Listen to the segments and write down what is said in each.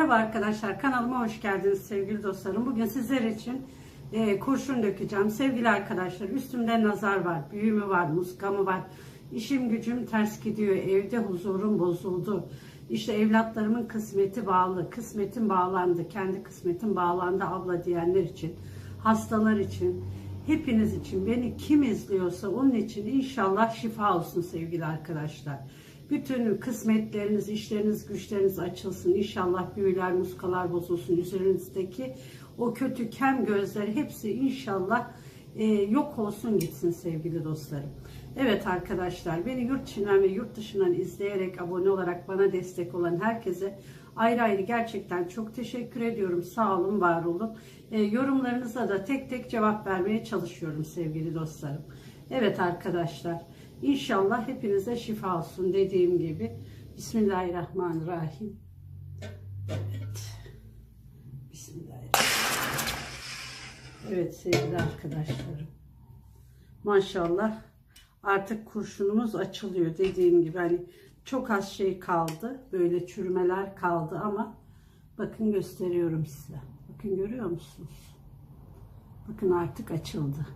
Merhaba arkadaşlar kanalıma hoş geldiniz sevgili dostlarım. Bugün sizler için e, kurşun dökeceğim. Sevgili arkadaşlar üstümde nazar var, büyü mü var, muska mı var? İşim gücüm ters gidiyor, evde huzurum bozuldu. İşte evlatlarımın kısmeti bağlı, kısmetim bağlandı, kendi kısmetim bağlandı abla diyenler için, hastalar için, hepiniz için, beni kim izliyorsa onun için inşallah şifa olsun sevgili arkadaşlar. Bütün kısmetleriniz, işleriniz, güçleriniz açılsın. İnşallah büyüler, muskalar bozulsun. Üzerinizdeki o kötü kem gözleri hepsi inşallah e, yok olsun gitsin sevgili dostlarım. Evet arkadaşlar beni yurt içinden ve yurt dışından izleyerek abone olarak bana destek olan herkese ayrı ayrı gerçekten çok teşekkür ediyorum. Sağ olun, var olun. E, yorumlarınıza da tek tek cevap vermeye çalışıyorum sevgili dostlarım. Evet arkadaşlar. İnşallah hepinize şifa olsun dediğim gibi. Bismillahirrahmanirrahim. Evet. Bismillahirrahmanirrahim. Evet sevgili arkadaşlarım. Maşallah artık kurşunumuz açılıyor dediğim gibi. Hani çok az şey kaldı. Böyle çürümeler kaldı ama bakın gösteriyorum size. Bakın görüyor musunuz? Bakın artık açıldı.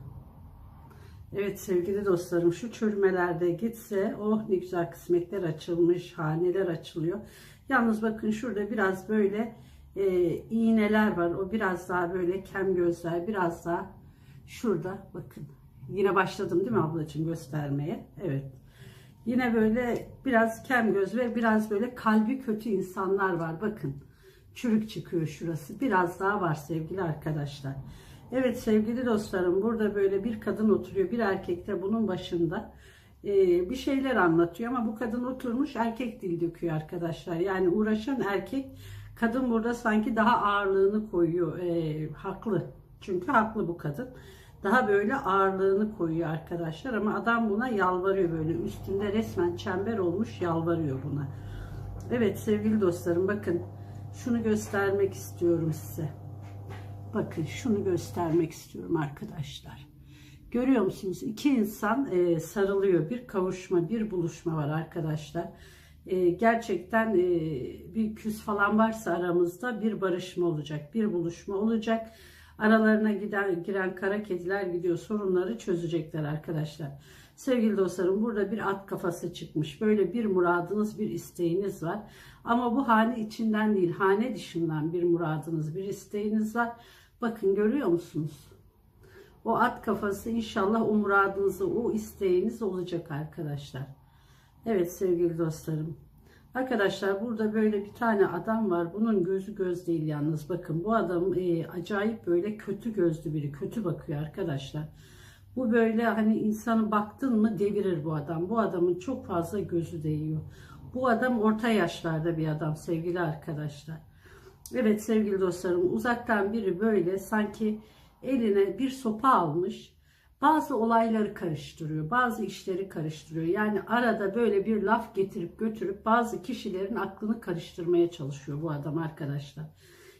Evet sevgili dostlarım şu çürümelerde gitse oh ne güzel kısmetler açılmış, haneler açılıyor. Yalnız bakın şurada biraz böyle e, iğneler var. O biraz daha böyle kem gözler, biraz daha şurada bakın. Yine başladım değil mi ablacığım göstermeye? Evet. Yine böyle biraz kem göz ve biraz böyle kalbi kötü insanlar var. Bakın çürük çıkıyor şurası. Biraz daha var sevgili arkadaşlar. Evet sevgili dostlarım burada böyle bir kadın oturuyor bir erkek de bunun başında ee, bir şeyler anlatıyor ama bu kadın oturmuş erkek dil döküyor arkadaşlar. Yani uğraşan erkek kadın burada sanki daha ağırlığını koyuyor. Ee, haklı çünkü haklı bu kadın. Daha böyle ağırlığını koyuyor arkadaşlar ama adam buna yalvarıyor böyle üstünde resmen çember olmuş yalvarıyor buna. Evet sevgili dostlarım bakın şunu göstermek istiyorum size. Bakın şunu göstermek istiyorum arkadaşlar. Görüyor musunuz? İki insan e, sarılıyor. Bir kavuşma, bir buluşma var arkadaşlar. E, gerçekten e, bir küs falan varsa aramızda bir barışma olacak. Bir buluşma olacak. Aralarına giden, giren kara kediler gidiyor. Sorunları çözecekler arkadaşlar. Sevgili dostlarım burada bir at kafası çıkmış. Böyle bir muradınız, bir isteğiniz var. Ama bu hane içinden değil, hane dışından bir muradınız, bir isteğiniz var. Bakın görüyor musunuz? O at kafası inşallah o muradınızı, o isteğiniz olacak arkadaşlar. Evet sevgili dostlarım. Arkadaşlar burada böyle bir tane adam var. Bunun gözü göz değil yalnız. Bakın bu adam e, acayip böyle kötü gözlü biri. Kötü bakıyor arkadaşlar. Bu böyle hani insanı baktın mı devirir bu adam. Bu adamın çok fazla gözü değiyor. Bu adam orta yaşlarda bir adam sevgili arkadaşlar. Evet sevgili dostlarım uzaktan biri böyle sanki eline bir sopa almış bazı olayları karıştırıyor bazı işleri karıştırıyor yani arada böyle bir laf getirip götürüp bazı kişilerin aklını karıştırmaya çalışıyor bu adam arkadaşlar.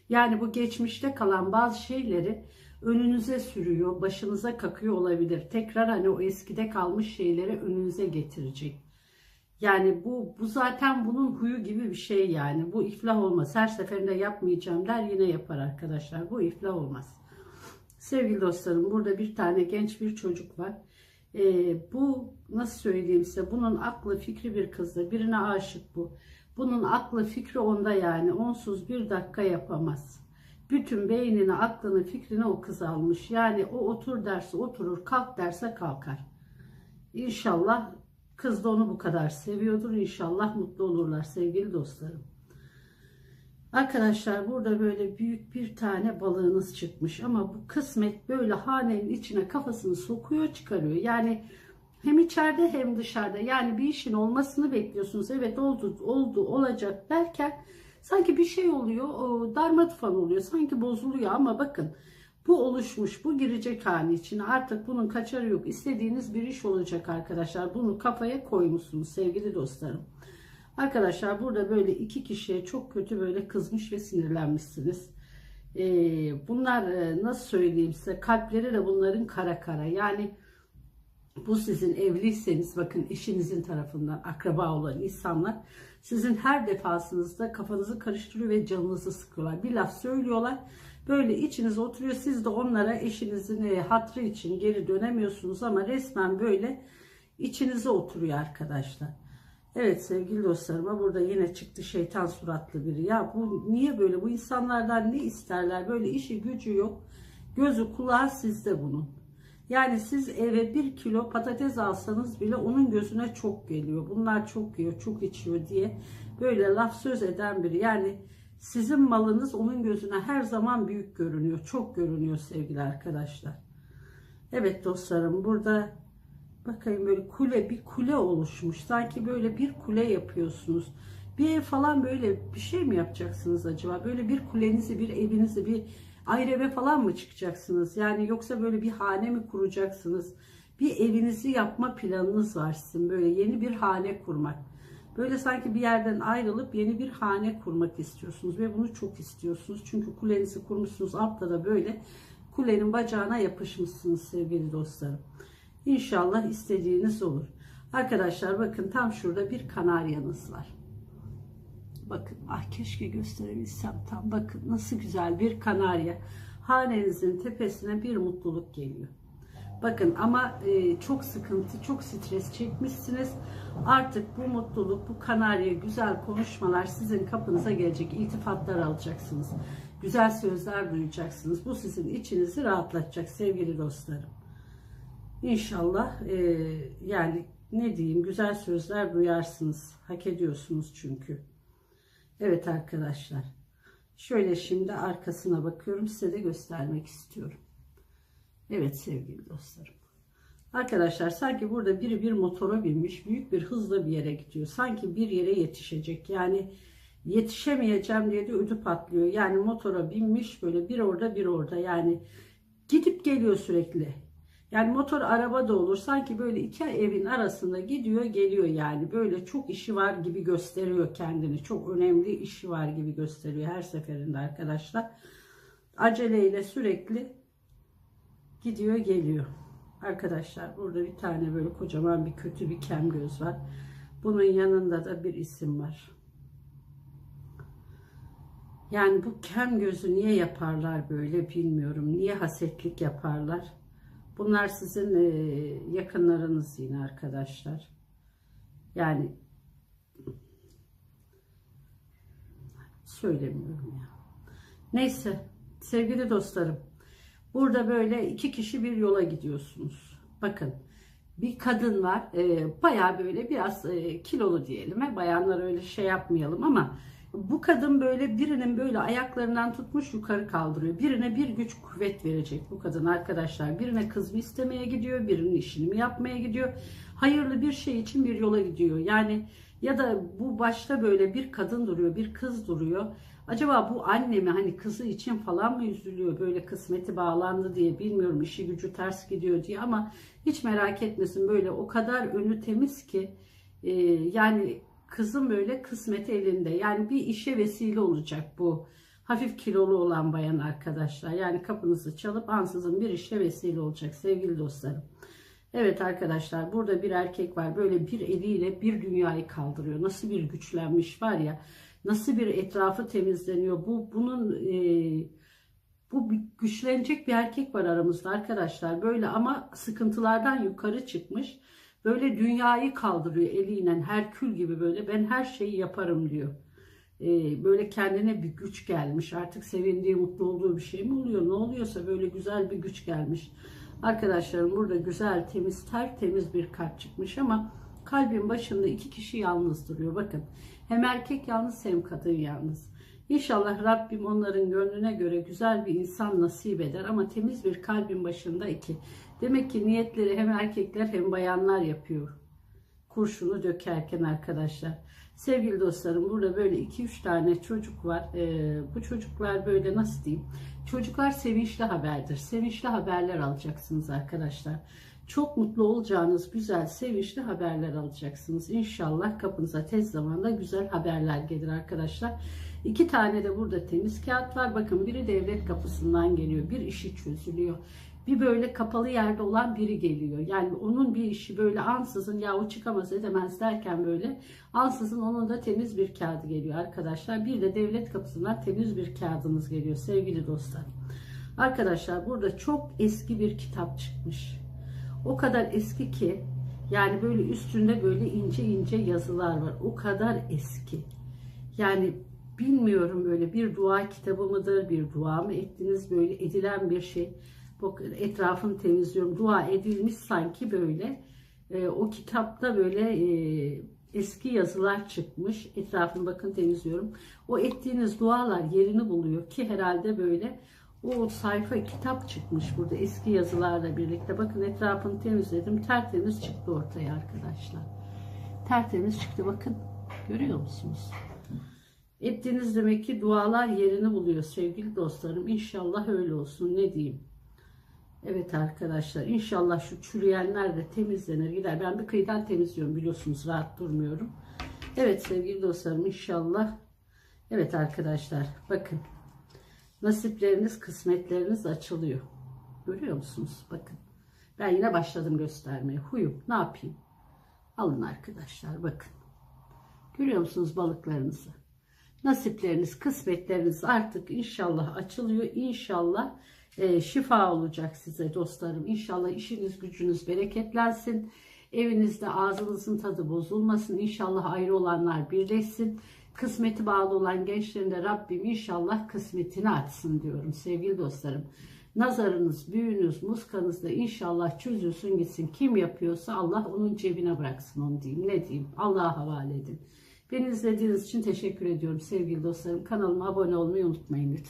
Yani bu geçmişte kalan bazı şeyleri önünüze sürüyor başınıza kakıyor olabilir tekrar hani o eskide kalmış şeyleri önünüze getirecek. Yani bu bu zaten bunun huyu gibi bir şey yani. Bu iflah olmaz. Her seferinde yapmayacağım der yine yapar arkadaşlar. Bu iflah olmaz. Sevgili dostlarım burada bir tane genç bir çocuk var. Ee, bu nasıl söyleyeyim size bunun aklı fikri bir kızda birine aşık bu. Bunun aklı fikri onda yani onsuz bir dakika yapamaz. Bütün beynini, aklını, fikrini o kız almış. Yani o otur derse oturur, kalk derse kalkar. İnşallah Kız da onu bu kadar seviyordur. İnşallah mutlu olurlar sevgili dostlarım. Arkadaşlar burada böyle büyük bir tane balığınız çıkmış ama bu kısmet böyle hanenin içine kafasını sokuyor çıkarıyor. Yani hem içeride hem dışarıda yani bir işin olmasını bekliyorsunuz. Evet oldu oldu olacak derken sanki bir şey oluyor darmadağın oluyor sanki bozuluyor ama bakın bu oluşmuş, bu girecek hali için artık bunun kaçarı yok. İstediğiniz bir iş olacak arkadaşlar. Bunu kafaya koymuşsunuz sevgili dostlarım. Arkadaşlar burada böyle iki kişiye çok kötü böyle kızmış ve sinirlenmişsiniz. Ee, bunlar e, nasıl söyleyeyim size kalpleri de bunların kara kara. Yani bu sizin evliyseniz bakın eşinizin tarafından akraba olan insanlar Sizin her defasınızda kafanızı karıştırıyor ve canınızı sıkıyorlar. Bir laf söylüyorlar. Böyle içinize oturuyor. Siz de onlara eşinizin e, hatrı için geri dönemiyorsunuz ama resmen böyle içinize oturuyor arkadaşlar. Evet sevgili dostlarıma burada yine çıktı şeytan suratlı biri. Ya bu niye böyle? Bu insanlardan ne isterler? Böyle işi gücü yok. Gözü kulağı sizde bunun. Yani siz eve bir kilo patates alsanız bile onun gözüne çok geliyor. Bunlar çok yiyor, çok içiyor diye böyle laf söz eden biri. Yani sizin malınız onun gözüne her zaman büyük görünüyor. Çok görünüyor sevgili arkadaşlar. Evet dostlarım burada bakayım böyle kule bir kule oluşmuş. Sanki böyle bir kule yapıyorsunuz. Bir ev falan böyle bir şey mi yapacaksınız acaba? Böyle bir kulenizi, bir evinizi, bir ayrı eve falan mı çıkacaksınız? Yani yoksa böyle bir hane mi kuracaksınız? Bir evinizi yapma planınız var sizin. Böyle yeni bir hane kurmak. Böyle sanki bir yerden ayrılıp yeni bir hane kurmak istiyorsunuz ve bunu çok istiyorsunuz. Çünkü kulenizi kurmuşsunuz. Altta da böyle kulenin bacağına yapışmışsınız sevgili dostlarım. İnşallah istediğiniz olur. Arkadaşlar bakın tam şurada bir kanaryanız var. Bakın ah keşke gösterebilsem tam bakın nasıl güzel bir kanarya. Hanenizin tepesine bir mutluluk geliyor. Bakın ama e, çok sıkıntı, çok stres çekmişsiniz. Artık bu mutluluk, bu kanarya, güzel konuşmalar sizin kapınıza gelecek. İltifatlar alacaksınız. Güzel sözler duyacaksınız. Bu sizin içinizi rahatlatacak sevgili dostlarım. İnşallah e, yani ne diyeyim güzel sözler duyarsınız. Hak ediyorsunuz çünkü. Evet arkadaşlar. Şöyle şimdi arkasına bakıyorum. Size de göstermek istiyorum. Evet sevgili dostlarım. Arkadaşlar sanki burada biri bir motora binmiş. Büyük bir hızla bir yere gidiyor. Sanki bir yere yetişecek. Yani yetişemeyeceğim diye de ödü patlıyor. Yani motora binmiş böyle bir orada bir orada. Yani gidip geliyor sürekli. Yani motor araba da olur. Sanki böyle iki evin arasında gidiyor geliyor yani. Böyle çok işi var gibi gösteriyor kendini. Çok önemli işi var gibi gösteriyor her seferinde arkadaşlar. Aceleyle sürekli gidiyor geliyor. Arkadaşlar burada bir tane böyle kocaman bir kötü bir kem göz var. Bunun yanında da bir isim var. Yani bu kem gözü niye yaparlar böyle bilmiyorum. Niye hasetlik yaparlar? Bunlar sizin e, yakınlarınız yine arkadaşlar. Yani söylemiyorum ya. Neyse sevgili dostlarım. Burada böyle iki kişi bir yola gidiyorsunuz. Bakın bir kadın var. E, bayağı böyle biraz e, kilolu diyelim. He, bayanlar öyle şey yapmayalım ama bu kadın böyle birinin böyle ayaklarından tutmuş yukarı kaldırıyor. Birine bir güç kuvvet verecek bu kadın arkadaşlar. Birine kız mı istemeye gidiyor, birinin işini mi yapmaya gidiyor. Hayırlı bir şey için bir yola gidiyor. Yani ya da bu başta böyle bir kadın duruyor, bir kız duruyor. Acaba bu anne mi hani kızı için falan mı üzülüyor böyle kısmeti bağlandı diye bilmiyorum işi gücü ters gidiyor diye ama hiç merak etmesin böyle o kadar önü temiz ki e, yani kızım böyle kısmeti elinde. Yani bir işe vesile olacak bu hafif kilolu olan bayan arkadaşlar. Yani kapınızı çalıp ansızın bir işe vesile olacak sevgili dostlarım. Evet arkadaşlar burada bir erkek var. Böyle bir eliyle bir dünyayı kaldırıyor. Nasıl bir güçlenmiş var ya. Nasıl bir etrafı temizleniyor. Bu bunun e, bu güçlenecek bir erkek var aramızda arkadaşlar. Böyle ama sıkıntılardan yukarı çıkmış. Böyle dünyayı kaldırıyor eliyle Herkül gibi böyle ben her şeyi yaparım diyor. Ee, böyle kendine bir güç gelmiş artık sevindiği mutlu olduğu bir şey mi oluyor ne oluyorsa böyle güzel bir güç gelmiş. Arkadaşlarım burada güzel temiz tertemiz bir kart çıkmış ama kalbin başında iki kişi yalnız duruyor bakın. Hem erkek yalnız hem kadın yalnız. İnşallah Rabbim onların gönlüne göre güzel bir insan nasip eder ama temiz bir kalbin başında iki. Demek ki niyetleri hem erkekler hem bayanlar yapıyor. Kurşunu dökerken arkadaşlar. Sevgili dostlarım burada böyle 2-3 tane çocuk var. Ee, bu çocuklar böyle nasıl diyeyim? Çocuklar sevinçli haberdir. Sevinçli haberler alacaksınız arkadaşlar. Çok mutlu olacağınız güzel, sevinçli haberler alacaksınız. İnşallah kapınıza tez zamanda güzel haberler gelir arkadaşlar. İki tane de burada temiz kağıt var. Bakın biri devlet kapısından geliyor. Bir işi çözülüyor. Bir böyle kapalı yerde olan biri geliyor. Yani onun bir işi böyle ansızın ya o çıkamaz edemez derken böyle ansızın onun da temiz bir kağıdı geliyor arkadaşlar. Bir de devlet kapısından temiz bir kağıdınız geliyor sevgili dostlar. Arkadaşlar burada çok eski bir kitap çıkmış. O kadar eski ki yani böyle üstünde böyle ince ince yazılar var. O kadar eski. Yani bilmiyorum böyle bir dua kitabı mıdır, bir dua mı ettiniz böyle edilen bir şey. Etrafını temizliyorum. Dua edilmiş sanki böyle. Ee, o kitapta böyle e, eski yazılar çıkmış. Etrafını bakın temizliyorum. O ettiğiniz dualar yerini buluyor ki herhalde böyle o sayfa kitap çıkmış burada eski yazılarla birlikte. Bakın etrafını temizledim. Tertemiz çıktı ortaya arkadaşlar. Tertemiz çıktı bakın. Görüyor musunuz? Ettiğiniz demek ki dualar yerini buluyor sevgili dostlarım. İnşallah öyle olsun. Ne diyeyim? Evet arkadaşlar inşallah şu çürüyenler de temizlenir gider. Ben bir kıyıdan temizliyorum biliyorsunuz rahat durmuyorum. Evet sevgili dostlarım inşallah. Evet arkadaşlar bakın nasipleriniz kısmetleriniz açılıyor. Görüyor musunuz? Bakın ben yine başladım göstermeye. Huyum ne yapayım? Alın arkadaşlar bakın. Görüyor musunuz balıklarınızı? Nasipleriniz, kısmetleriniz artık inşallah açılıyor. İnşallah e, şifa olacak size dostlarım. İnşallah işiniz gücünüz bereketlensin. Evinizde ağzınızın tadı bozulmasın. İnşallah ayrı olanlar birleşsin. Kısmeti bağlı olan gençlerin de Rabbim inşallah kısmetini açsın diyorum sevgili dostlarım. Nazarınız, büyünüz, muskanız da inşallah çözülsün gitsin. Kim yapıyorsa Allah onun cebine bıraksın onu diyeyim. Ne diyeyim? Allah'a havale edin. Beni izlediğiniz için teşekkür ediyorum sevgili dostlarım. Kanalıma abone olmayı unutmayın lütfen.